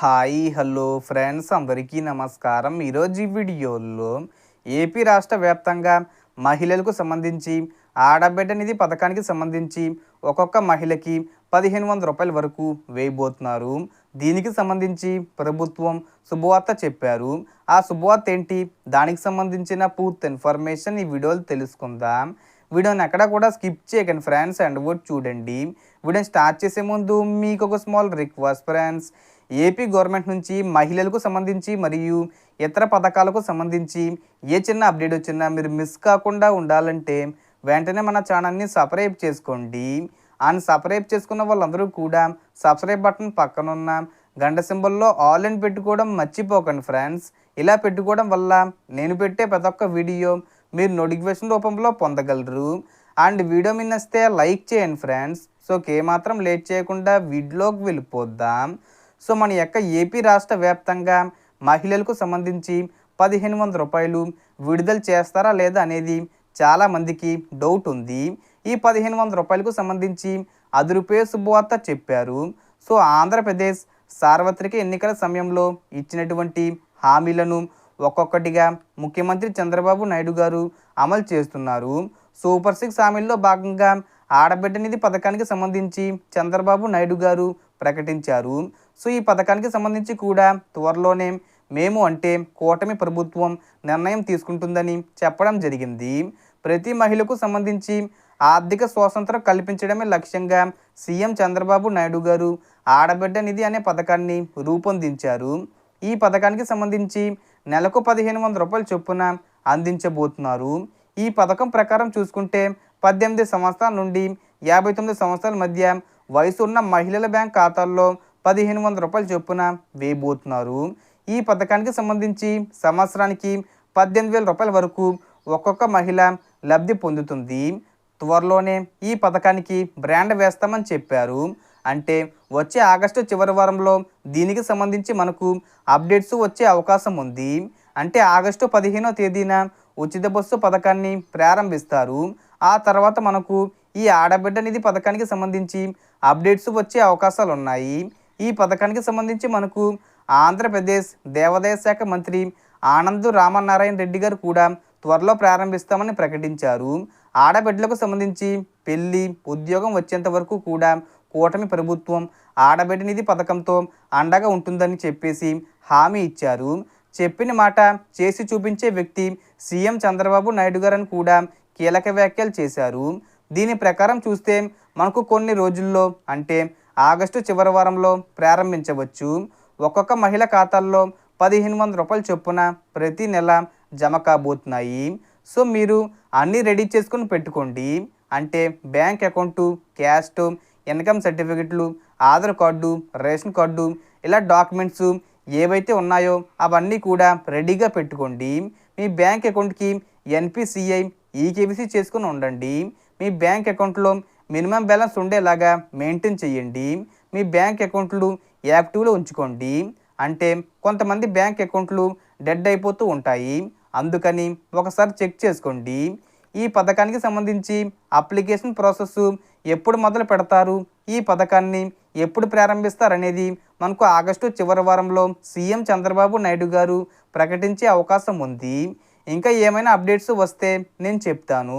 Hi hello friends. అందరికీ నమస్కారం. ఈరోజు ఈ వీడియోలో ఏపీ రాష్ట్ర వ్యాప్తంగా మహిళలకు సంబంధించి ఆడబిడ్డ నిధి పథకానికి సంబంధించి ఒక్కొక్క మహిళకి పదిహేను వందల రూపాయల వరకు వేయబోతున్నారు. దీనికి సంబంధించి ప్రభుత్వం శుభవార్త చెప్పారు. ఆ శుభవార్త ఏంటి? దానికి సంబంధించిన పూర్తి ఇన్ఫర్మేషన్ ఈ వీడియోలో తెలుసుకుందాం. వీడియోని ఎక్కడ కూడా స్కిప్ చేయకండి ఫ్రెండ్స్ అండ్ కూడా చూడండి. వీడియోని స్టార్ట్ చేసే ముందు మీకు ఒక small request friends. AP government నుంచి మహిళలకు సంబంధించి మరియు ఇతర పథకాలకు సంబంధించి ఏ చిన్న అప్డేట్ వచ్చినా మీరు మిస్ కాకుండా ఉండాలంటే వెంటనే మన ఛానల్ని సబ్స్క్రైబ్ చేసుకోండి. అండ్ సబ్స్క్రైబ్ చేసుకున్న వాళ్ళందరూ కూడా సబ్స్క్రైబ్ బటన్ పక్కనున్న గంట సింబల్లో ఆల్ అండ్ పెట్టుకోవడం మర్చిపోకండి ఫ్రెండ్స్. ఇలా పెట్టుకోవడం వల్ల నేను పెట్టే ప్రతి ఒక్క వీడియో మీరు నోటిఫికేషన్ రూపంలో పొందగలరు. అండ్ వీడియో మీ నచ్చితే లైక్ చేయండి ఫ్రెండ్స్. సో మాత్రం లేట్ చేయకుండా వీడియోకి వెళ్ళిపోద్దాం సో మన యొక్క ఏపీ రాష్ట్ర వ్యాప్తంగా మహిళలకు సంబంధించి పదిహేను వందల రూపాయలు విడుదల చేస్తారా లేదా అనేది చాలామందికి డౌట్ ఉంది. ఈ పదిహేను వందల రూపాయలకు సంబంధించి అదురుపే శుభవార్త చెప్పారు. సో ఆంధ్రప్రదేశ్ సార్వత్రిక ఎన్నికల సమయంలో ఇచ్చినటువంటి హామీలను ఒక్కొక్కటిగా ముఖ్యమంత్రి చంద్రబాబు నాయుడు గారు అమలు చేస్తున్నారు. సూపర్ సిక్స్ హామీల్లో భాగంగా ఆడబిడ్డ నిధి పథకానికి సంబంధించి చంద్రబాబు నాయుడు గారు ప్రకటించారు. సో ఈ పథకానికి సంబంధించి కూడా త్వరలోనే మేము అంటే కూటమి ప్రభుత్వం నిర్ణయం తీసుకుంటుందని చెప్పడం జరిగింది. ప్రతి మహిళకు సంబంధించి ఆర్థిక స్వాతంత్రం కల్పించడమే లక్ష్యంగా సీఎం చంద్రబాబు నాయుడు గారు ఆడబిడ్డ నిధి అనే పథకాన్ని రూపొందించారు. ఈ పథకానికి సంబంధించి నెలకు పదిహేను వందల రూపాయల చొప్పున అందించబోతున్నారు. ఈ పథకం ప్రకారం చూసుకుంటే పద్దెనిమిది సంవత్సరాల నుండి యాభై తొమ్మిది సంవత్సరాల మధ్య వయసు ఉన్న మహిళల బ్యాంక్ ఖాతాల్లో పదిహేను వందల రూపాయలు చొప్పున వేయబోతున్నారు. ఈ పథకానికి సంబంధించి సంవత్సరానికి పద్దెనిమిది వేల రూపాయల వరకు ఒక్కొక్క మహిళ లబ్ధి పొందుతుంది. త్వరలోనే ఈ పథకానికి బ్రాండ్ వేస్తామని చెప్పారు. అంటే వచ్చే ఆగస్టు చివరి వారంలో దీనికి సంబంధించి మనకు అప్డేట్స్ వచ్చే అవకాశం ఉంది. అంటే ఆగస్టు పదిహేనో తేదీన ఉచిత బస్సు పథకాన్ని ప్రారంభిస్తారు. ఆ తర్వాత మనకు ఈ ఆడబిడ్డ నిధి పథకానికి సంబంధించి అప్డేట్స్ వచ్చే అవకాశాలు ఉన్నాయి. ఈ పథకానికి సంబంధించి మనకు ఆంధ్రప్రదేశ్ దేవాదాయ శాఖ మంత్రి ఆనంద్ రామనారాయణ రెడ్డి గారు కూడా త్వరలో ప్రారంభిస్తామని ప్రకటించారు. ఆడబిడ్డలకు సంబంధించి పెళ్ళి ఉద్యోగం వచ్చేంత వరకు కూడా కూటమి ప్రభుత్వం ఆడబిడ్డ నిధి పథకంతో అండగా ఉంటుందని చెప్పేసి హామీ ఇచ్చారు. చెప్పిన మాట చేసి చూపించే వ్యక్తి సీఎం చంద్రబాబు నాయుడు గారని కూడా కీలక వ్యాఖ్యలు చేశారు. దీని ప్రకారం చూస్తే మనకు కొన్ని రోజుల్లో అంటే ఆగస్టు చివరి వారంలో ప్రారంభించవచ్చు. ఒక్కొక్క మహిళ ఖాతాల్లో పదిహేను వందల రూపాయలు చొప్పున ప్రతి నెల జమ కాబోతున్నాయి. సో మీరు అన్నీ రెడీ చేసుకుని పెట్టుకోండి. అంటే బ్యాంక్ అకౌంటు క్యాస్ట్ ఇన్కమ్ సర్టిఫికెట్లు ఆధార్ కార్డు రేషన్ కార్డు ఇలా డాక్యుమెంట్స్ ఏవైతే ఉన్నాయో అవన్నీ కూడా రెడీగా పెట్టుకోండి. మీ బ్యాంక్ అకౌంట్కి ఎన్పిసిఐ ఈకేబీసీ చేసుకుని ఉండండి. మీ బ్యాంక్ అకౌంట్లో మినిమం బ్యాలెన్స్ ఉండేలాగా మెయింటైన్ చేయండి. మీ బ్యాంక్ అకౌంట్లు యాక్టివ్లో ఉంచుకోండి. అంటే కొంతమంది బ్యాంక్ అకౌంట్లు డెడ్ అయిపోతూ ఉంటాయి. అందుకని ఒకసారి చెక్ చేసుకోండి. ఈ పథకానికి సంబంధించి అప్లికేషన్ ప్రాసెస్ ఎప్పుడు మొదలు పెడతారు? ఈ పథకాన్ని ఎప్పుడు ప్రారంభిస్తారనేది మనకు ఆగస్టు చివరి వారంలో సీఎం చంద్రబాబు నాయుడు గారు ప్రకటించే అవకాశం ఉంది. ఇంకా ఏమైనా అప్డేట్స్ వస్తే నేను చెప్తాను.